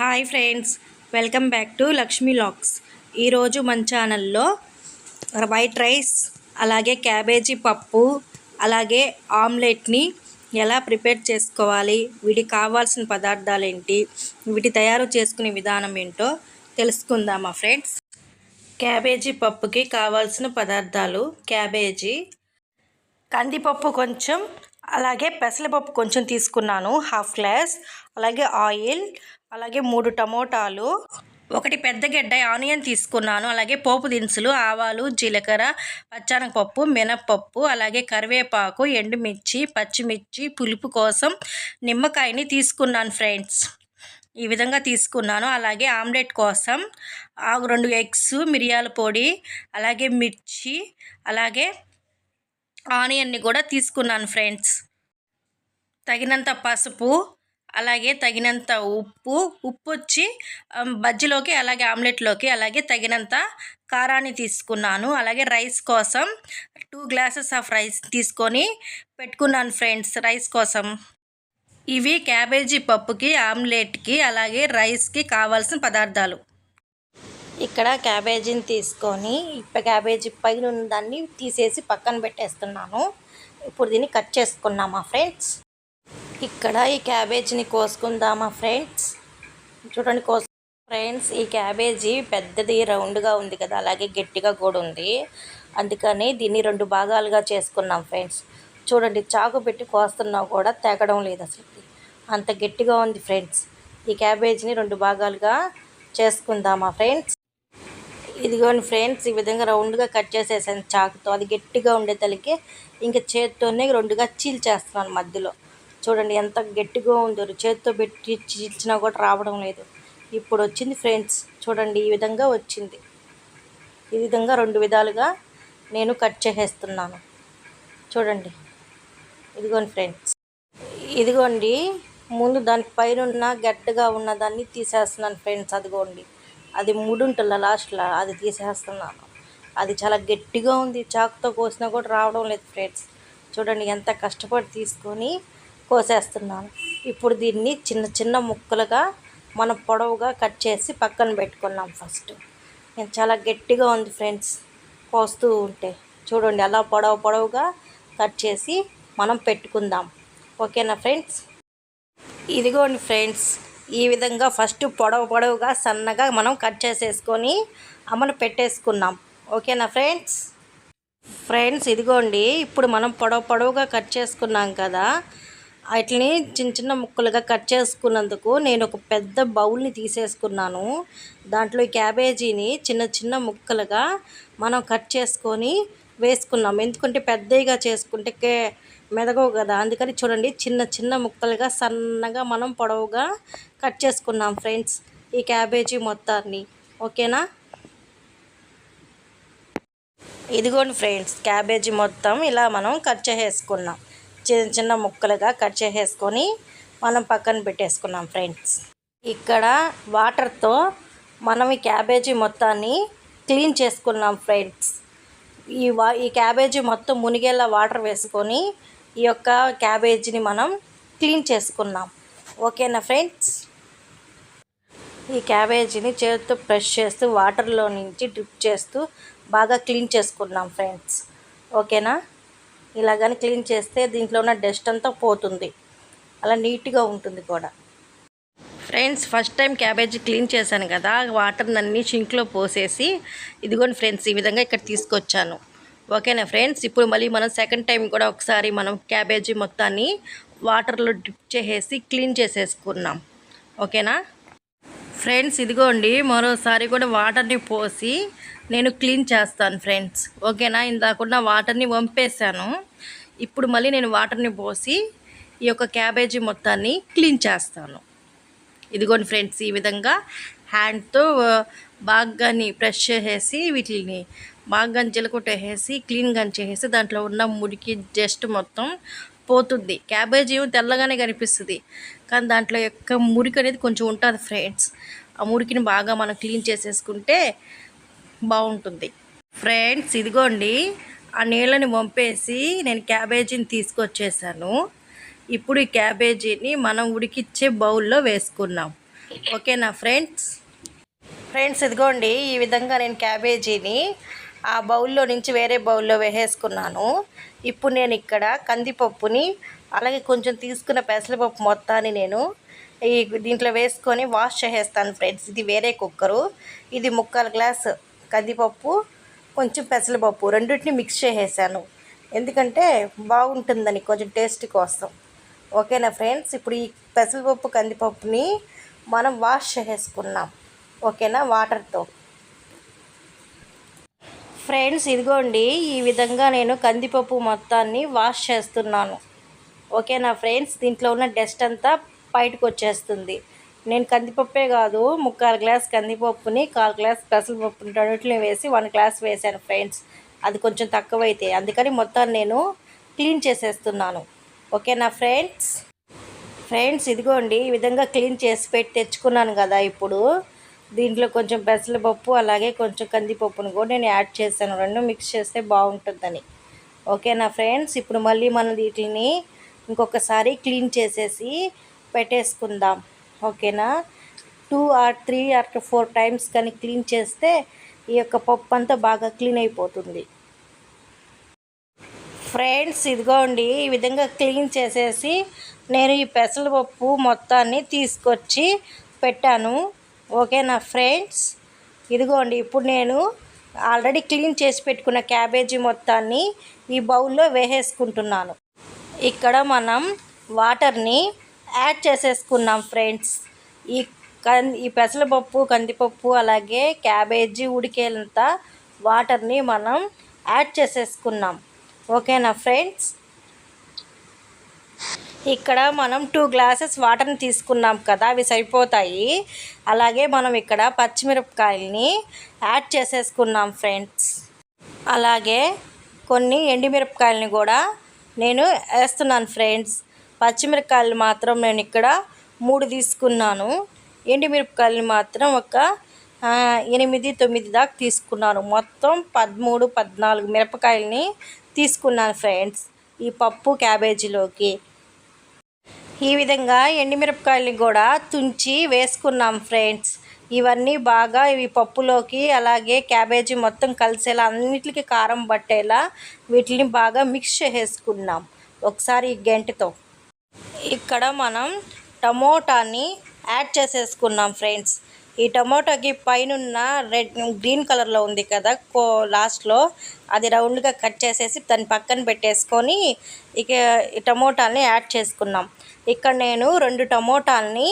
Hi friends welcome back to Lakshmi vlogs. ఈరోజు మన ఛానల్లో వైట్ రైస్ అలాగే క్యాబేజీ పప్పు అలాగే ఆమ్లెట్ని ఎలా ప్రిపేర్ చేసుకోవాలి వీటికి కావాల్సిన పదార్థాలు ఏంటి వీటి తయారు చేసుకునే విధానం ఏంటో తెలుసుకుందామా ఫ్రెండ్స్? క్యాబేజీ పప్పుకి కావాల్సిన పదార్థాలు క్యాబేజీ కందిపప్పు కొంచెం అలాగే పెసరపప్పు కొంచెం తీసుకున్నాను హాఫ్ గ్లాస్ అలాగే ఆయిల్ అలాగే మూడు టమోటాలు. ఒకటి పెద్ద గడ్డ ఆనియన్ తీసుకున్నాను. అలాగే పోపు దినుసులు ఆవాలు జీలకర్ర పచ్చనగపప్పు మినప్పప్పు అలాగే కరివేపాకు ఎండుమిర్చి పచ్చిమిర్చి పులుపు కోసం నిమ్మకాయని తీసుకున్నాను ఫ్రెండ్స్. ఈ విధంగా తీసుకున్నాను. అలాగే ఆమ్లెట్ కోసం ఆ రెండు ఎగ్స్ మిరియాల పొడి అలాగే మిర్చి అలాగే ఆనియన్ని కూడా తీసుకున్నాను ఫ్రెండ్స్. తగినంత పసుపు అలాగే తగినంత ఉప్పు ఉప్పు వచ్చి బజ్జీలోకి అలాగే ఆమ్లెట్లోకి అలాగే తగినంత కారాన్ని తీసుకున్నాను. అలాగే రైస్ కోసం టూ గ్లాసెస్ ఆఫ్ రైస్ తీసుకొని పెట్టుకున్నాను ఫ్రెండ్స్ రైస్ కోసం. ఇవి క్యాబేజీ పప్పుకి ఆమ్లెట్కి అలాగే రైస్కి కావాల్సిన పదార్థాలు. ఇక్కడ క్యాబేజీని తీసుకొని ఇప్పుడు క్యాబేజీ పైన ఉన్న దాన్ని తీసేసి పక్కన పెట్టేస్తున్నాను. ఇప్పుడు దీన్ని కట్ చేసుకున్నామా ఫ్రెండ్స్? ఇక్కడ ఈ క్యాబేజీని కోసుకుందామా ఫ్రెండ్స్? చూడండి కోసు ఫ్రెండ్స్ ఈ క్యాబేజీ పెద్దది రౌండ్గా ఉంది కదా అలాగే గట్టిగా కూడా ఉంది. అందుకని దీన్ని రెండు భాగాలుగా చేసుకున్నాం ఫ్రెండ్స్. చూడండి చాకు పెట్టి కోస్తున్నా కూడా తెగడం లేదు అసలు. అంత గట్టిగా ఉంది ఫ్రెండ్స్. ఈ క్యాబేజీని రెండు భాగాలుగా చేసుకుందామా ఫ్రెండ్స్. ఇదిగోండి ఫ్రెండ్స్ ఈ విధంగా రౌండ్గా కట్ చేసేసాను చాకుతో. అది గట్టిగా ఉండే తలకి ఇంకా చేత్తోనే రెండుగా చీల్చేస్తున్నాను మధ్యలో. చూడండి ఎంత గట్టిగా ఉందో చేత్తో పెట్టి చీల్చినా కూడా రావడం లేదు. ఇప్పుడు వచ్చింది ఫ్రెండ్స్ చూడండి ఈ విధంగా వచ్చింది. ఈ విధంగా రెండు విధాలుగా నేను కట్ చేసేస్తున్నాను. చూడండి ఇదిగోండి ఫ్రెండ్స్. ఇదిగోండి ముందు దాని పైన ఉన్న గట్టిగా ఉన్న దాన్ని తీసేస్తున్నాను ఫ్రెండ్స్ అదిగోండి. అది ముడుంటుందా లాస్ట్లో అది తీసేస్తున్నాను. అది చాలా గట్టిగా ఉంది చాకుతో కోసినా కూడా రావడం లేదు ఫ్రెండ్స్. చూడండి ఎంత కష్టపడి తీసుకొని కోసేస్తున్నాను. ఇప్పుడు దీన్ని చిన్న చిన్న ముక్కలుగా మనం పొడవుగా కట్ చేసి పక్కన పెట్టుకున్నాం ఫస్ట్. నేను చాలా గట్టిగా ఉంది ఫ్రెండ్స్ కోస్తూ ఉంటే. చూడండి అలా పొడవు పొడవుగా కట్ చేసి మనం పెట్టుకుందాం. ఓకేనా ఫ్రెండ్స్? ఇదిగోండి ఫ్రెండ్స్ ఈ విధంగా ఫస్ట్ పొడవు పొడవుగా సన్నగా మనం కట్ చేసేసుకొని అమలు పెట్టేసుకున్నాం. ఓకేనా ఫ్రెండ్స్? ఫ్రెండ్స్ ఇదిగోండి ఇప్పుడు మనం పొడవు పొడవుగా కట్ చేసుకున్నాం కదా వాటిని చిన్న చిన్న ముక్కలుగా కట్ చేసుకున్నందుకు నేను ఒక పెద్ద బౌల్ని తీసేసుకున్నాను. దాంట్లో ఈ క్యాబేజీని చిన్న చిన్న ముక్కలుగా మనం కట్ చేసుకొని వేసుకున్నాం. ఎందుకంటే పెద్దగా చేసుకుంటే కే మెదగవు కదా. అందుకని చూడండి చిన్న చిన్న ముక్కలుగా సన్నగా మనం పొడవుగా కట్ చేసుకున్నాం ఫ్రెండ్స్ ఈ క్యాబేజీ మొత్తాన్ని. ఓకేనా? ఇదిగోండి ఫ్రెండ్స్ క్యాబేజీ మొత్తం ఇలా మనం కట్ చేసేసుకున్నాం. చిన్న చిన్న ముక్కలుగా కట్ చేసేసుకొని మనం పక్కన పెట్టేసుకున్నాం ఫ్రెండ్స్ ఇక్కడ వాటర్తో మనం ఈ క్యాబేజీ మొత్తాన్ని క్లీన్ చేసుకున్నాం ఫ్రెండ్స్ ఈ వా ఈ క్యాబేజీ మొత్తం మునిగేలా వాటర్ వేసుకొని ఈ యొక్క క్యాబేజీని మనం క్లీన్ చేసుకున్నాం. ఓకేనా ఫ్రెండ్స్ ఈ క్యాబేజీని చేతితో ప్రెష్ చేస్తూ వాటర్లో నుంచి డ్రిప్ చేస్తూ బాగా క్లీన్ చేసుకున్నాం ఫ్రెండ్స్ ఓకేనా? ఇలాగని క్లీన్ చేస్తే దీంట్లో ఉన్న డస్ట్ అంతా పోతుంది. అలా నీట్గా ఉంటుంది కూడా friends first time cabbage clean చేశాను కదా వాటర్ అన్నీ షింక్లో పోసేసి ఇదిగోండి ఫ్రెండ్స్ ఈ విధంగా ఇక్కడ తీసుకొచ్చాను. ఓకేనా ఫ్రెండ్స్? ఇప్పుడు మళ్ళీ మనం సెకండ్ టైం కూడా ఒకసారి మనం క్యాబేజీ మొత్తాన్ని వాటర్లో డిప్ చేసేసి క్లీన్ చేసేసుకున్నాం. ఓకేనా? ఫ్రెండ్స్ ఇదిగోండి మరోసారి కూడా వాటర్ని పోసి నేను క్లీన్ చేస్తాను ఫ్రెండ్స్. ఓకేనా? ఇందాకున్న వాటర్ని వంపేశాను. ఇప్పుడు మళ్ళీ నేను వాటర్ని పోసి ఈ యొక్క క్యాబేజీ మొత్తాన్ని క్లీన్ చేస్తాను. ఇదిగోండి ఫ్రెండ్స్ ఈ విధంగా హ్యాండ్తో బాగాని ప్రెష్ చేసేసి వీటిని బాగా జీలకొట్టేసి క్లీన్గా చేసేసి దాంట్లో ఉన్న మురికి జస్ట్ మొత్తం పోతుంది. క్యాబేజీ తెల్లగానే కనిపిస్తుంది. కానీ దాంట్లో యొక్క మురికి అనేది కొంచెం ఉంటుంది ఫ్రెండ్స్. ఆ మురికిని బాగా మనం క్లీన్ చేసేసుకుంటే బాగుంటుంది. ఫ్రెండ్స్ ఇదిగోండి ఆ నీళ్ళని వంపేసి నేను క్యాబేజీని తీసుకొచ్చేసాను. ఇప్పుడు ఈ క్యాబేజీని మనం ఉడికిచ్చే బౌల్లో వేసుకున్నాం. ఓకేనా ఫ్రెండ్స్? ఫ్రెండ్స్ ఇదిగోండి ఈ విధంగా నేను క్యాబేజీని ఆ బౌల్లో నుంచి వేరే బౌల్లో వేసేసుకున్నాను. ఇప్పుడు నేను ఇక్కడ కందిపప్పుని అలాగే కొంచెం తీసుకున్న పెసరపప్పు మొత్తాన్ని నేను ఈ దీంట్లో వేసుకొని వాష్ చేసేస్తాను ఫ్రెండ్స్. ఇది వేరే కుక్కరు. ఇది ముక్కల గ్లాస్. కందిపప్పు కొంచెం పెసలపప్పు రెండింటిని మిక్స్ చేసేసాను. ఎందుకంటే బాగుంటుందని కొంచెం టేస్ట్ కోసం. ఓకేనా ఫ్రెండ్స్ ఇప్పుడు ఈ పెసలపప్పు కందిపప్పుని మనం వాష్ చేసుకున్నాం ఓకేనా వాటర్తో ఫ్రెండ్స్ ఇదిగోండి. ఈ విధంగా నేను కందిపప్పు మొత్తాన్ని వాష్ చేస్తున్నాను. ఓకేనా ఫ్రెండ్స్ దీంట్లో ఉన్న డస్ట్ అంతా బయటకు వచ్చేస్తుంది. నేను కందిపప్పే కాదు ముక్కాలు గ్లాస్ కందిపప్పుని కాలు గ్లాస్ పెసరపప్పుని రెండింటిని వేసి వన్ గ్లాస్ వేసాను ఫ్రెండ్స్. అది కొంచెం తక్కువైతే. అందుకని మొత్తం నేను క్లీన్ చేసేస్తున్నాను. ఓకేనా ఫ్రెండ్స్? ఫ్రెండ్స్ ఇదిగోండి ఈ విధంగా క్లీన్ చేసి పెట్టి తెచ్చుకున్నాను కదా ఇప్పుడు. దీంట్లో కొంచెం పెసరపప్పు అలాగే కొంచెం కందిపప్పును కూడా నేను యాడ్ చేశాను. రెండు మిక్స్ చేస్తే బాగుంటుందని. ఓకేనా ఫ్రెండ్స్? ఇప్పుడు మళ్ళీ మనం వీటిని ఇంకొకసారి క్లీన్ చేసేసి పెట్టేసుకుందాం. ఓకేనా? Two or three or four times కానీ క్లీన్ చేస్తే ఈ యొక్క పప్పు అంతా బాగా క్లీన్ అయిపోతుంది. ఫ్రెండ్స్ ఇదిగోండి ఈ విధంగా క్లీన్ చేసేసి నేను ఈ పెసరపప్పు మొత్తాన్ని తీసుకొచ్చి పెట్టాను. ఓకేనా ఫ్రెండ్స్ ఇదిగోండి ఇప్పుడు నేను ఆల్రెడీ క్లీన్ చేసి పెట్టుకున్న క్యాబేజీ మొత్తాన్ని ఈ బౌల్లో వేసేసుకుంటున్నాను. ఇక్కడ మనం వాటర్ని యాడ్ చేసేసుకున్నాం ఫ్రెండ్స్. ఈ కం ఈ పెసరపప్పు కందిపప్పు అలాగే క్యాబేజీ ఉడికేంత వాటర్ని మనం యాడ్ చేసేసుకున్నాం. ఓకేనా ఫ్రెండ్స్? ఇక్కడ మనం టూ గ్లాసెస్ వాటర్ని తీసుకున్నాం కదా అవి సరిపోతాయి. అలాగే మనం ఇక్కడ పచ్చిమిరపకాయలని యాడ్ చేసేసుకున్నాం ఫ్రెండ్స్. అలాగే కొన్ని ఎండిమిరపకాయలని కూడా నేను వేస్తున్నాను ఫ్రెండ్స్. పచ్చిమిరపకాయలు మాత్రం నేను ఇక్కడ మూడు తీసుకున్నాను. ఎండుమిరపకాయలు మాత్రం ఒక ఎనిమిది తొమ్మిది దాకా తీసుకున్నాను. మొత్తం పదమూడు పద్నాలుగు మిరపకాయలని తీసుకున్నాను ఫ్రెండ్స్ ఈ పప్పు క్యాబేజీలోకి. ఈ విధంగా ఎండుమిరపకాయలని కూడా తుంచి వేసుకున్నాం ఫ్రెండ్స్. ఇవన్నీ బాగా ఇవి పప్పులోకి అలాగే క్యాబేజీ మొత్తం కలిసేలా అన్నిటికీ కారం పట్టేలా వీటిని బాగా మిక్స్ చేసుకున్నాం ఒకసారి గంటతో. ఇక్కడ మనం టమోటాని యాడ్ చేసేసుకున్నాం ఫ్రెండ్స్. ఈ టమోటాకి పైన రెడ్ గ్రీన్ కలర్లో ఉంది కదా కో లాస్ట్లో. అది రౌండ్గా కట్ చేసేసి దాన్ని పక్కన పెట్టేసుకొని ఇక ఈ టమోటాలని యాడ్ చేసుకున్నాం. ఇక్కడ నేను రెండు టమోటాలని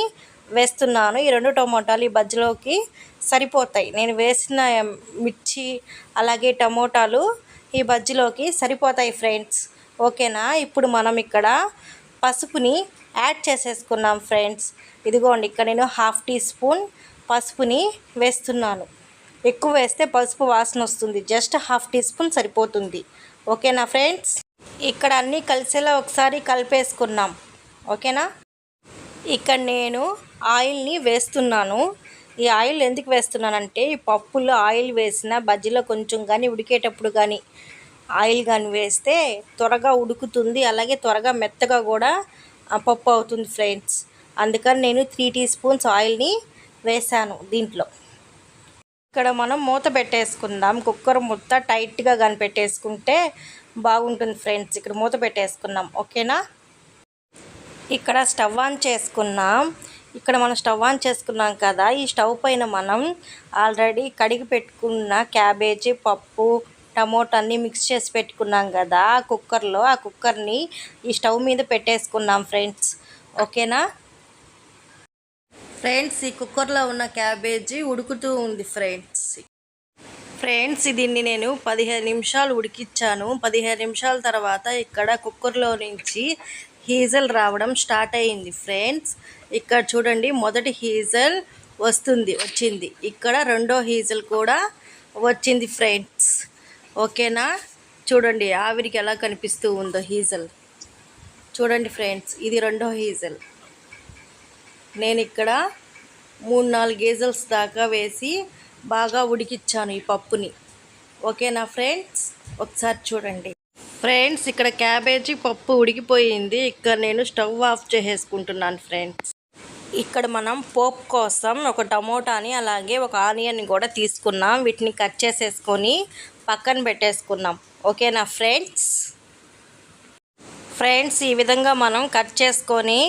వేస్తున్నాను. ఈ రెండు టమోటాలు ఈ బజ్జీలోకి సరిపోతాయి. నేను వేసిన మిర్చి అలాగే టమోటాలు ఈ బజ్జీలోకి సరిపోతాయి ఫ్రెండ్స్. ఓకేనా? ఇప్పుడు మనం ఇక్కడ పసుపుని యాడ్ చేసేసుకున్నాం ఫ్రెండ్స్. ఇదిగోండి ఇక్కడ నేను హాఫ్ టీ స్పూన్ పసుపుని వేస్తున్నాను. ఎక్కువ వేస్తే పసుపు వాసన వస్తుంది. జస్ట్ హాఫ్ టీ స్పూన్ సరిపోతుంది. ఓకేనా ఫ్రెండ్స్? ఇక్కడ అన్నీ కలిసేలా ఒకసారి కలిపేసుకున్నాం. ఓకేనా? ఇక్కడ నేను ఆయిల్ని వేస్తున్నాను. ఈ ఆయిల్ ఎందుకు వేస్తున్నానంటే ఈ పప్పులో ఆయిల్ వేసిన బజ్జీలో కొంచెం కానీ ఉడికేటప్పుడు కానీ ఆయిల్ కానీ వేస్తే త్వరగా ఉడుకుతుంది. అలాగే త్వరగా మెత్తగా కూడా పప్పు అవుతుంది ఫ్రెండ్స్. అందుకని నేను త్రీ టీ స్పూన్స్ ఆయిల్ని వేసాను దీంట్లో. ఇక్కడ మనం మూత పెట్టేసుకుందాం. కుక్కర్ మూత టైట్గా కానీ పెట్టేసుకుంటే బాగుంటుంది ఫ్రెండ్స్. ఇక్కడ మూత పెట్టేసుకున్నాం. ఓకేనా? ఇక్కడ స్టవ్ ఆన్ చేసుకున్నాం. ఇక్కడ మనం స్టవ్ ఆన్ చేసుకున్నాం కదా. ఈ స్టవ్ పైన మనం ఆల్రెడీ కడిగి పెట్టుకున్న క్యాబేజీ పప్పు టమోటా అన్నీ మిక్స్ చేసి పెట్టుకున్నాం కదా ఆ కుక్కర్లో. ఆ కుక్కర్ని ఈ స్టవ్ మీద పెట్టేసుకున్నాం ఫ్రెండ్స్. ఓకేనా? ఫ్రెండ్స్ ఈ కుక్కర్లో ఉన్న క్యాబేజీ ఉడుకుతూ ఉంది ఫ్రెండ్స్. ఫ్రెండ్స్ దీన్ని నేను పదిహేను నిమిషాలు ఉడికిచ్చాను. పదిహేను నిమిషాల తర్వాత ఇక్కడ కుక్కర్లో నుంచి హీజల్ రావడం స్టార్ట్ అయ్యింది ఫ్రెండ్స్. ఇక్కడ చూడండి మొదటి హీజల్ వస్తుంది వచ్చింది. ఇక్కడ రెండో హీజల్ కూడా వచ్చింది ఫ్రెండ్స్. ఓకేనా? చూడండి ఆవిరికి ఎలా కనిపిస్తూ ఉందో హీజల్. చూడండి ఫ్రెండ్స్ ఇది రెండో హీజల్. నేను ఇక్కడ మూడు నాలుగు గేజల్స్ దాకా వేసి బాగా ఉడికిచ్చాను ఈ పప్పుని. ఓకేనా ఫ్రెండ్స్? ఒకసారి చూడండి. ఫ్రెండ్స్ ఇక్కడ క్యాబేజీ పప్పు ఉడికిపోయింది. ఇక్కడ నేను స్టవ్ ఆఫ్ చేసేసుకుంటున్నాను ఫ్రెండ్స్. ఇక్కడ మనం పోప్ కోసం ఒక టమోటాని అలాగే ఒక ఆనియన్ని కూడా తీసుకున్నాం. వీటిని కట్ చేసేసుకొని పక్కన పెట్టేసుకున్నాం. ఓకేనా ఫ్రెండ్స్? ఫ్రెండ్స్ ఈ విధంగా మనం కట్ చేసుకొని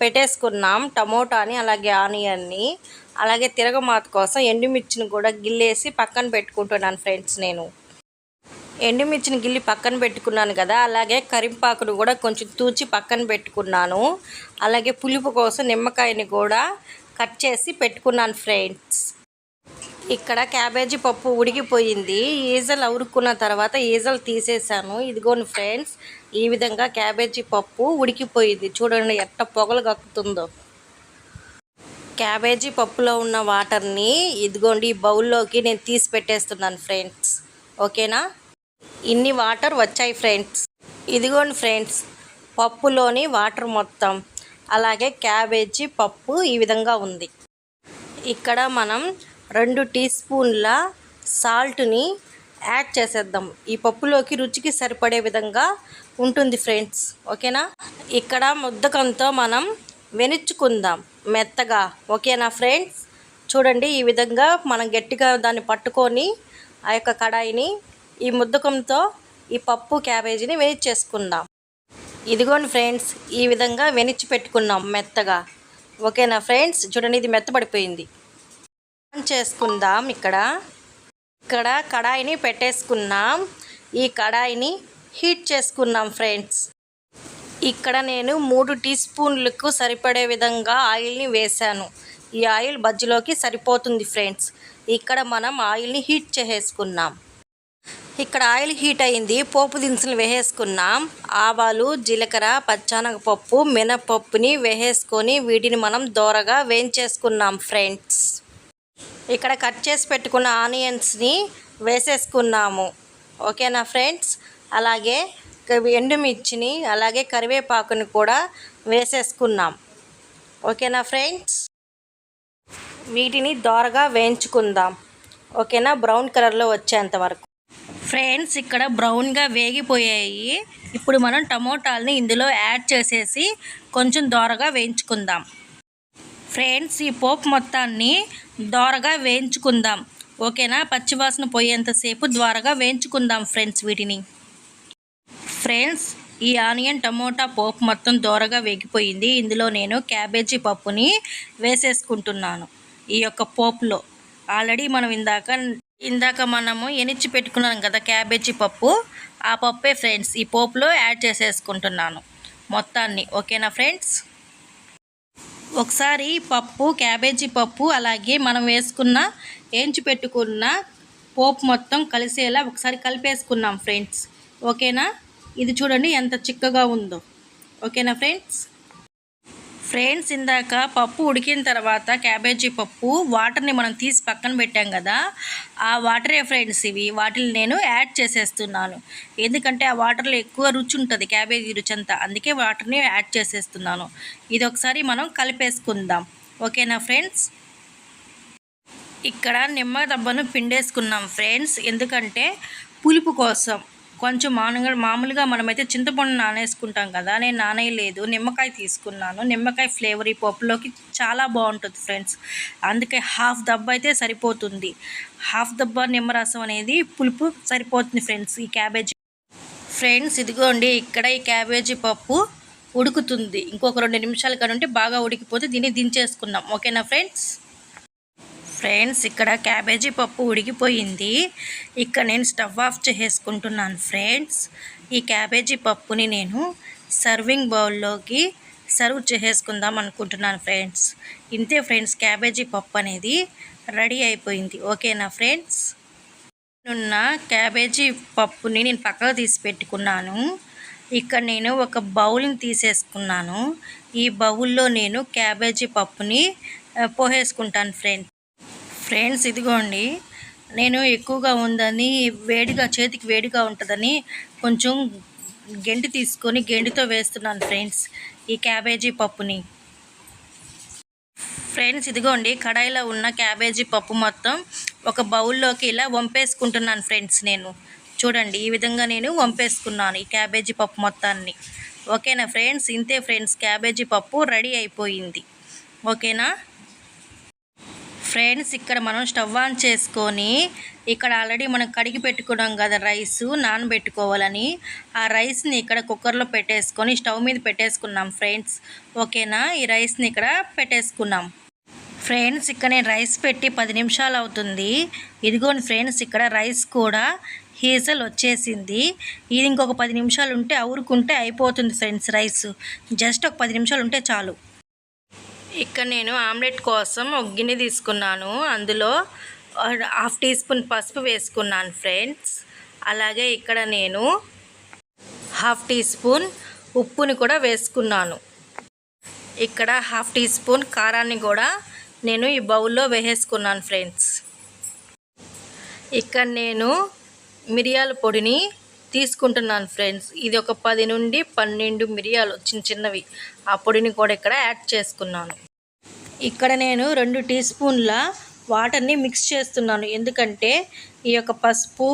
పెట్టేసుకున్నాం టమోటాని అలాగే ఆనియన్ని. అలాగే తిరగమాత కోసం ఎండుమిర్చిని కూడా గిల్లేసి పక్కన పెట్టుకుంటున్నాను ఫ్రెండ్స్ నేను. ఎండుమిర్చిని గిల్లి పక్కన పెట్టుకున్నాను కదా అలాగే కరింపాకును కూడా కొంచెం తూచి పక్కన పెట్టుకున్నాను. అలాగే పులుపు కోసం నిమ్మకాయని కూడా కట్ చేసి పెట్టుకున్నాను ఫ్రెండ్స్. ఇక్కడ క్యాబేజీ పప్పు ఉడికిపోయింది. ఈజల్ ఉరుక్కున్న తర్వాత ఈజల్ తీసేసాను ఇదిగోని ఫ్రెండ్స్ ఈ విధంగా క్యాబేజీ పప్పు ఉడికిపోయింది. చూడండి ఎట్ట పొగలు కక్కుతుందో. క్యాబేజీ పప్పులో ఉన్న వాటర్ని ఇదిగోండి ఈ బౌల్లోకి నేను తీసి పెట్టేస్తున్నాను ఫ్రెండ్స్. ఓకేనా? ఇన్ని వాటర్ వచ్చాయి ఫ్రెండ్స్. ఇదిగోండి ఫ్రెండ్స్ పప్పులోని వాటర్ మొత్తం. అలాగే క్యాబేజీ పప్పు ఈ విధంగా ఉంది. ఇక్కడ మనం రెండు టీ స్పూన్ల సాల్ట్ని యాడ్ చేసేద్దాం. ఈ పప్పులోకి రుచికి సరిపడే విధంగా ఉంటుంది ఫ్రెండ్స్. ఓకేనా? ఇక్కడ ముద్దకంతో మనం వెనుచుకుందాం మెత్తగా. ఓకేనా ఫ్రెండ్స్? చూడండి ఈ విధంగా మనం గట్టిగా దాన్ని పట్టుకొని ఆ యొక్క కడాయిని ఈ ముద్దకంతో ఈ పప్పు క్యాబేజీని వెనిచ్చేసుకుందాం ఇదిగోండి ఫ్రెండ్స్ ఈ విధంగా వెనిచ్చి పెట్టుకున్నాం మెత్తగా. ఓకేనా ఫ్రెండ్స్? చూడండి ఇది మెత్తబడిపోయింది. ఆన్ చేసుకుందాం ఇక్కడ. ఇక్కడ కడాయిని పెట్టేసుకున్నాం. ఈ కడాయిని హీట్ చేసుకున్నాం ఫ్రెండ్స్. ఇక్కడ నేను మూడు టీ స్పూన్లకు సరిపడే విధంగా ఆయిల్ని వేశాను. ఈ ఆయిల్ బజ్జిలోకి సరిపోతుంది ఫ్రెండ్స్. ఇక్కడ మనం ఆయిల్ని హీట్ చేసేసుకున్నాం. ఇక్కడ ఆయిల్ హీట్ అయింది పోపు దినుసులు వేసేసుకున్నాం. ఆవాలు జీలకర్ర పచ్చనగపప్పు మినపప్పుని వేసేసుకొని వీటిని మనం దోరగా వేయించేసుకున్నాం ఫ్రెండ్స్. ఇక్కడ కట్ చేసి పెట్టుకున్న ఆనియన్స్ని వేసేసుకున్నాము. ఓకేనా ఫ్రెండ్స్? అలాగే ఎండుమిర్చిని అలాగే కరివేపాకుని కూడా వేసేసుకున్నాం. ఓకేనా ఫ్రెండ్స్? వీటిని దోరగా వేయించుకుందాం. ఓకేనా? బ్రౌన్ కలర్లో వచ్చేంత వరకు. ఫ్రెండ్స్ ఇక్కడ బ్రౌన్గా వేగిపోయాయి. ఇప్పుడు మనం టమోటాలని ఇందులో యాడ్ చేసేసి కొంచెం దోరగా వేయించుకుందాం. ఫ్రెండ్స్ ఈ పోపు మొత్తాన్ని దోరగా వేయించుకుందాం. ఓకేనా? పచ్చివాసన పోయేంతసేపు ద్వారగా వేయించుకుందాం ఫ్రెండ్స్ వీటిని. ఫ్రెండ్స్ ఈ ఆనియన్ టమోటా పోపు మొత్తం దోరగా వేగిపోయింది. ఇందులో నేను క్యాబేజీ పప్పుని వేసేసుకుంటున్నాను ఈ యొక్క పోపులో. ఆల్రెడీ మనం ఇందాక ఇందాక మనము ఎనిచ్చి పెట్టుకున్నాం కదా క్యాబేజీ పప్పు ఆ పప్పే ఫ్రెండ్స్ ఈ పోపులో యాడ్ చేసేసుకుంటున్నాను. మొత్తాన్ని ఓకేనా ఫ్రెండ్స్? ఒకసారి పప్పు క్యాబేజీ పప్పు అలాగే మనం వేసుకున్న ఏంచి పెట్టుకున్న పోపు మొత్తం కలిసేలా ఒకసారి కలిపేసుకున్నాం ఫ్రెండ్స్. ఓకేనా? ఇది చూడండి ఎంత చిక్కగా ఉందో. ఓకేనా ఫ్రెండ్స్? ఫ్రెండ్స్ ఇందాక పప్పు ఉడికిన తర్వాత క్యాబేజీ పప్పు వాటర్ని మనం తీసి పక్కన పెట్టాం కదా ఆ వాటరే ఫ్రెండ్స్ ఇవి. వాటిని నేను యాడ్ చేసేస్తున్నాను. ఎందుకంటే ఆ వాటర్లో ఎక్కువ రుచి ఉంటుంది క్యాబేజీ రుచి అంతా. అందుకే వాటర్ని యాడ్ చేసేస్తున్నాను. ఇది ఒకసారి మనం కలిపేసుకుందాం. ఓకేనా ఫ్రెండ్స్? ఇక్కడ నిమ్మ దబ్బను పిండేసుకున్నాం ఫ్రెండ్స్. ఎందుకంటే పులుపు కోసం. కొంచెం మామూలుగా మామూలుగా మనమైతే చింతపండు నానేసుకుంటాం కదా నేను నానేయలేదు. నిమ్మకాయ తీసుకున్నాను. నిమ్మకాయ ఫ్లేవర్ ఈ పప్పులోకి చాలా బాగుంటుంది ఫ్రెండ్స్. అందుకే హాఫ్ దబ్బ అయితే సరిపోతుంది. హాఫ్ దబ్బ నిమ్మరసం అనేది పులుపు సరిపోతుంది ఫ్రెండ్స్ ఈ క్యాబేజీ. ఫ్రెండ్స్ ఇదిగోండి ఇక్కడ ఈ క్యాబేజీ పప్పు ఉడుకుతుంది. ఇంకొక రెండు నిమిషాలు ఉంటే బాగా ఉడికిపోతే దీన్ని దించేసుకుందాం. ఓకేనా ఫ్రెండ్స్? ఫ్రెండ్స్ ఇక్కడ క్యాబేజీ పప్పు ఉడికిపోయింది. ఇక్కడ నేను స్టవ్ ఆఫ్ చేసుకుంటున్నాను ఫ్రెండ్స్. ఈ క్యాబేజీ పప్పుని నేను సర్వింగ్ బౌల్లోకి సర్వ్ చేసుకుందాం అనుకుంటున్నాను ఫ్రెండ్స్. ఇంతే ఫ్రెండ్స్ క్యాబేజీ పప్పు అనేది రెడీ అయిపోయింది. ఓకేనా ఫ్రెండ్స్? ఉన్న క్యాబేజీ పప్పుని నేను పక్కకు తీసి పెట్టుకున్నాను. ఇక్కడ నేను ఒక బౌల్ని తీసేసుకున్నాను. ఈ బౌల్లో నేను క్యాబేజీ పప్పుని పోసేసుకుంటాను ఫ్రెండ్స్. ఫ్రెండ్స్ ఇదిగోండి. నేను ఎక్కువగా ఉందని వేడిగా చేతికి వేడిగా ఉంటుందని కొంచెం గెంటి తీసుకొని గెంటితో వేస్తున్నాను ఫ్రెండ్స్ ఈ క్యాబేజీ పప్పుని. ఫ్రెండ్స్ ఇదిగోండి కడాయిలో ఉన్న క్యాబేజీ పప్పు మొత్తం ఒక బౌల్లోకి ఇలా వంపేసుకుంటున్నాను ఫ్రెండ్స్ నేను. చూడండి ఈ విధంగా నేను వంపేసుకున్నాను ఈ క్యాబేజీ పప్పు మొత్తాన్ని. ఓకేనా ఫ్రెండ్స్? ఇంతే ఫ్రెండ్స్ క్యాబేజీ పప్పు రెడీ అయిపోయింది. ఓకేనా? ఫ్రెండ్స్ ఇక్కడ మనం స్టవ్ ఆన్ చేసుకొని ఇక్కడ ఆల్రెడీ మనం కడిగి పెట్టుకున్నాం కదా రైస్ నానబెట్టుకోవాలని. ఆ రైస్ని ఇక్కడ కుక్కర్లో పెట్టేసుకొని స్టవ్ మీద పెట్టేసుకున్నాం ఫ్రెండ్స్. ఓకేనా? ఈ రైస్ని ఇక్కడ పెట్టేసుకున్నాం. ఫ్రెండ్స్ ఇక్కడ నేను రైస్ పెట్టి పది నిమిషాలు అవుతుంది. ఇదిగోని ఫ్రెండ్స్ ఇక్కడ రైస్ కూడా హీజల్ వచ్చేసింది. ఇది ఇంకొక పది నిమిషాలు ఉంటే అవురుకుంటే అయిపోతుంది ఫ్రెండ్స్ రైస్. జస్ట్ ఒక పది నిమిషాలు ఉంటే చాలు. ఇక్కడ నేను ఆమ్లెట్ కోసం ఒక గిన్నె తీసుకున్నాను. అందులో హాఫ్ టీ స్పూన్ పసుపు వేసుకున్నాను ఫ్రెండ్స్. అలాగే ఇక్కడ నేను హాఫ్ టీ స్పూన్ ఉప్పుని కూడా వేసుకున్నాను. ఇక్కడ హాఫ్ టీ స్పూన్ కారాన్ని కూడా నేను ఈ బౌల్లో వేసేసుకున్నాను ఫ్రెండ్స్. ఇక్కడ నేను మిరియాల పొడిని తీసుకుంటున్నాను ఫ్రెండ్స్. ఇది ఒక పది నుండి పన్నెండు మిరియాలు చిన్న చిన్నవి. ఆ పొడిని కూడా ఇక్కడ యాడ్ చేసుకున్నాను. ఇక్కడ నేను రెండు టీ స్పూన్ల వాటర్ని మిక్స్ చేస్తున్నాను. ఎందుకంటే ఈ యొక్క పసుపు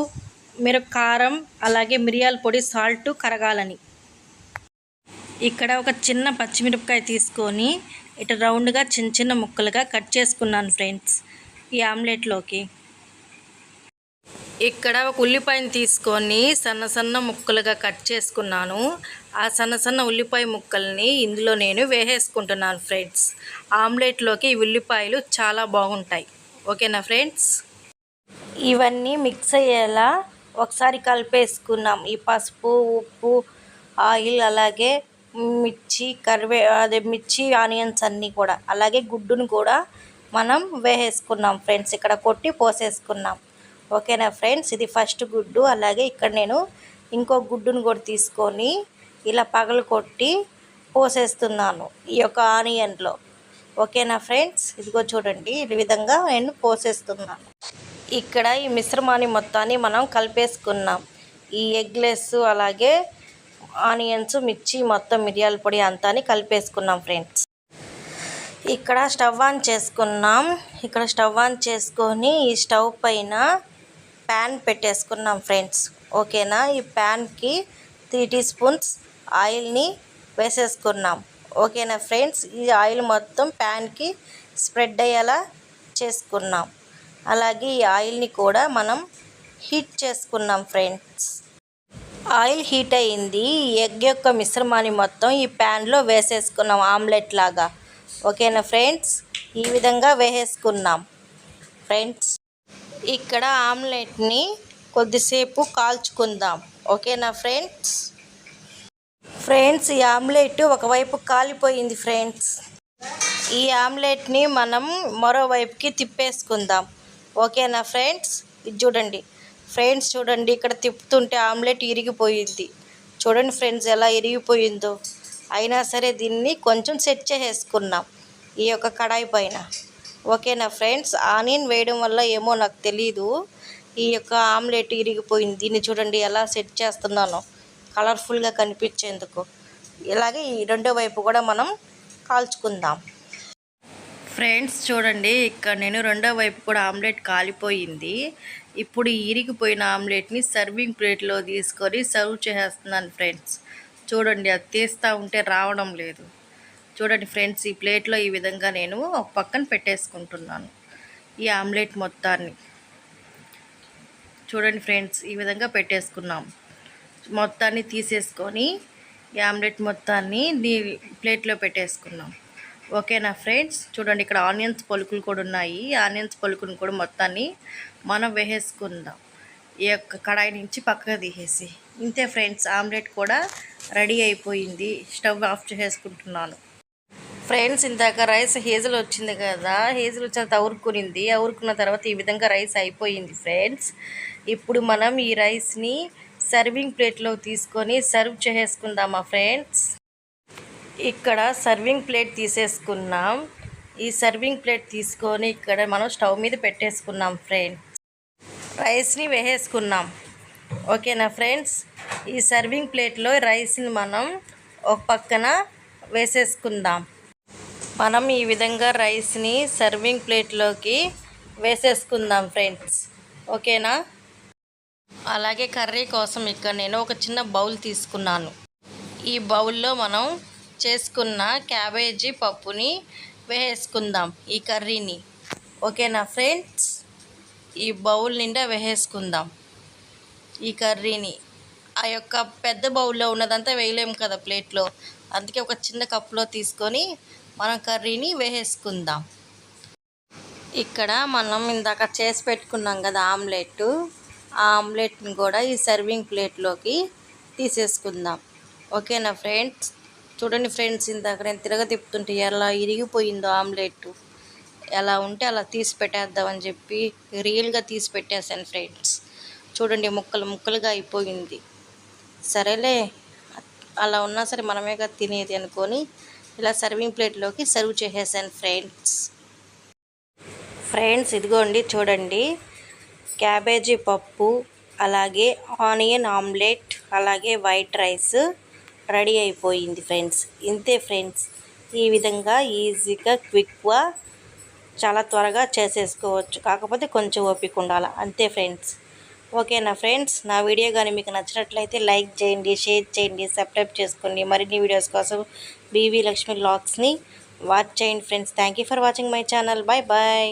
మిరప కారం అలాగే మిరియాల పొడి సాల్ట్ కరగాలని. ఇక్కడ ఒక చిన్న పచ్చిమిరపకాయ తీసుకొని ఇటు రౌండ్గా చిన్న చిన్న ముక్కలుగా కట్ చేసుకున్నాను ఫ్రెండ్స్ ఈ ఆమ్లెట్లోకి. ఇక్కడ ఒక ఉల్లిపాయని తీసుకొని సన్న సన్న ముక్కలుగా కట్ చేసుకున్నాను. ఆ సన్న సన్న ఉల్లిపాయ ముక్కల్ని ఇందులో నేను వేసేసుకుంటున్నాను ఫ్రెండ్స్. ఆమ్లెట్లోకి ఈ ఉల్లిపాయలు చాలా బాగుంటాయి. ఓకేనా ఫ్రెండ్స్? ఇవన్నీ మిక్స్ అయ్యేలా ఒకసారి కలిపేసుకున్నాం. ఈ పసుపు ఉప్పు ఆయిల్ అలాగే మిర్చి కరివే అదే మిర్చి ఆనియన్స్ అన్నీ కూడా. అలాగే గుడ్డును కూడా మనం వేసేసుకున్నాం ఫ్రెండ్స్. ఇక్కడ కొట్టి పోసేసుకున్నాం. ఓకేనా ఫ్రెండ్స్? ఇది ఫస్ట్ గుడ్డు. అలాగే ఇక్కడ నేను ఇంకో గుడ్డును కూడా తీసుకొని ఇలా పగలు కొట్టి పోసేస్తున్నాను ఈ యొక్క ఆనియన్లో. ఓకేనా ఫ్రెండ్స్? ఇదిగో చూడండి ఈ విధంగా నేను పోసేస్తున్నాను. ఇక్కడ ఈ మిశ్రమాన్ని మొత్తాన్ని మనం కలిపేసుకున్నాం. ఈ ఎగ్లెస్ అలాగే ఆనియన్స్ మిర్చి మొత్తం మిరియాల పొడి అంతాని కలిపేసుకున్నాం ఫ్రెండ్స్. ఇక్కడ స్టవ్ ఆన్ చేసుకున్నాం. ఇక్కడ స్టవ్ ఆన్ చేసుకొని ఈ స్టవ్ పైన ప్యాన్ పెట్టేసుకున్నాం ఫ్రెండ్స్ ఓకేనా? ఈ ప్యాన్కి త్రీ టీ స్పూన్స్ ఆయిల్ని వేసేసుకున్నాం. ఓకేనా ఫ్రెండ్స్ ఈ ఆయిల్ మొత్తం ప్యాన్కి స్ప్రెడ్ అయ్యేలా చేసుకున్నాం. అలాగే ఈ ఆయిల్ని కూడా మనం హీట్ చేసుకున్నాం ఫ్రెండ్స్ ఆయిల్ హీట్ అయింది. ఈ ఎగ్ యొక్క మిశ్రమాన్ని మొత్తం ఈ ప్యాన్లో వేసేసుకున్నాం ఆమ్లెట్ లాగా. ఓకేనా ఫ్రెండ్స్ ఈ విధంగా వేసేసుకున్నాం ఫ్రెండ్స్ ఇక్కడ ఆమ్లెట్ని కొద్దిసేపు కాల్చుకుందాం. ఓకేనా ఫ్రెండ్స్? ఫ్రెండ్స్ ఈ ఆమ్లెట్ ఒకవైపు కాలిపోయింది ఫ్రెండ్స్. ఈ ఆమ్లెట్ని మనం మరోవైపుకి తిప్పేసుకుందాం. ఓకేనా ఫ్రెండ్స్? ఇది చూడండి. ఫ్రెండ్స్ చూడండి ఇక్కడ తిప్పుతుంటే ఆమ్లెట్ ఇరిగిపోయింది. చూడండి ఫ్రెండ్స్ ఎలా ఇరిగిపోయిందో. అయినా సరే దీన్ని కొంచెం సెట్ చేసేసుకున్నాం. ఈ యొక్క కడాయి పైన. ఓకేనా ఫ్రెండ్స్? ఆనియన్ వేయడం వల్ల ఏమో నాకు తెలీదు. ఈ యొక్క ఆమ్లెట్ ఇరిగిపోయింది. దీన్ని చూడండి ఎలా సెట్ చేస్తున్నానో. కలర్ఫుల్గా కనిపించేందుకు. ఇలాగే ఈ రెండో వైపు కూడా మనం కాల్చుకుందాం. ఫ్రెండ్స్ చూడండి ఇక్కడ నేను రెండో వైపు కూడా ఆమ్లెట్ కాలిపోయింది. ఇప్పుడు ఇరిగిపోయిన ఆమ్లెట్ని సర్వింగ్ ప్లేట్లో తీసుకొని సర్వ్ చేసేస్తున్నాను ఫ్రెండ్స్. చూడండి అది తీస్తూ ఉంటే రావడం లేదు. చూడండి ఫ్రెండ్స్ ఈ ప్లేట్లో ఈ విధంగా నేను ఒక పక్కన పెట్టేసుకుంటున్నాను. ఈ ఆమ్లెట్ మొత్తాన్ని. చూడండి ఫ్రెండ్స్ ఈ విధంగా పెట్టేసుకున్నాం. మొత్తాన్ని తీసేసుకొని ఈ ఆమ్లెట్ మొత్తాన్ని దీ ప్లేట్లో పెట్టేసుకున్నాం. ఓకేనా ఫ్రెండ్స్? చూడండి ఇక్కడ ఆనియన్స్ పలుకులు కూడా ఉన్నాయి. ఈ ఆనియన్స్ పలుకుని కూడా మొత్తాన్ని మనం వేసేసుకుందాం. ఈ యొక్క కడాయి నుంచి పక్కగా తీసేసి. ఇంతే ఫ్రెండ్స్ ఆమ్లెట్ కూడా రెడీ అయిపోయింది. స్టవ్ ఆఫ్ చేసేసుకుంటున్నాను. ఫ్రెండ్స్ ఇందాక రైస్ హేజల్ వచ్చింది కదా హేజల్ వచ్చిన తర్వాత అవురుకునింది అవురుకున్న తర్వాత ఈ విధంగా రైస్ అయిపోయింది ఫ్రెండ్స్. ఇప్పుడు మనం ఈ రైస్ని సర్వింగ్ ప్లేట్లో తీసుకొని సర్వ్ చేసేసుకుందామా ఫ్రెండ్స్? ఇక్కడ సర్వింగ్ ప్లేట్ తీసేసుకున్నాం. ఈ సర్వింగ్ ప్లేట్ తీసుకొని ఇక్కడ మనం స్టవ్ మీద పెట్టేసుకున్నాం ఫ్రెండ్స్. రైస్ని వేసేసుకున్నాం. ఓకేనా ఫ్రెండ్స్? ఈ సర్వింగ్ ప్లేట్లో రైస్ని మనం ఒక పక్కన వేసేసుకుందాం. మనం ఈ విధంగా రైస్ని సర్వింగ్ ప్లేట్లోకి వేసేసుకుందాం ఫ్రెండ్స్ ఓకేనా? అలాగే కర్రీ కోసం ఇక్కడ నేను ఒక చిన్న బౌల్ తీసుకున్నాను. ఈ బౌల్లో మనం చేసుకున్న క్యాబేజీ పప్పుని వేసేసుకుందాం ఈ కర్రీని. ఓకేనా ఫ్రెండ్స్ ఈ బౌల్ నిండా వేసేసుకుందాం ఈ కర్రీని. ఆ యొక్క పెద్ద బౌల్లో ఉన్నదంతా వేయలేము కదా ప్లేట్లో అందుకే ఒక చిన్న కప్పులో తీసుకొని మనం కర్రీని వేసేసుకుందాం. ఇక్కడ మనం ఇందాక చేసి పెట్టుకున్నాం కదా ఆమ్లెట్ ఆ ఆమ్లెట్ని కూడా ఈ సర్వింగ్ ప్లేట్లోకి తీసేసుకుందాం. ఓకేనా ఫ్రెండ్స్? చూడండి ఫ్రెండ్స్ ఇందాక నేను తిరగ తిప్పుతుంటే ఎలా ఇరిగిపోయిందో ఆమ్లెట్ ఎలా ఉంటే అలా తీసి పెట్టేద్దామని చెప్పి రియల్గా తీసి పెట్టేశాను ఫ్రెండ్స్. చూడండి ముక్కలు ముక్కలుగా అయిపోయింది. సరేలే అలా ఉన్నా సరే మనమే కదా తినేది అనుకొని ఇలా సర్వింగ్ ప్లేట్లోకి సర్వ్ చేసేసాను ఫ్రెండ్స్ ఫ్రెండ్స్ ఇదిగోండి చూడండి. క్యాబేజీ పప్పు అలాగే ఆనియన్ ఆమ్లెట్ అలాగే వైట్ రైస్ రెడీ అయిపోయింది ఫ్రెండ్స్ ఇంతే ఫ్రెండ్స్ ఈ విధంగా ఈజీగా క్విక్గా చాలా త్వరగా చేసేసుకోవచ్చు. కాకపోతే కొంచెం ఓపిక ఉండాలి. అంతే ఫ్రెండ్స్ ఓకేనా ఫ్రెండ్స్ నా వీడియో కానీ మీకు నచ్చినట్లయితే లైక్ చేయండి షేర్ చేయండి సబ్స్క్రైబ్ చేసుకోండి. మరిన్ని వీడియోస్ కోసం బీవీ లక్ష్మి లాగ్స్ని వాచ్ చేయండి friends. Thank you for watching my channel bye bye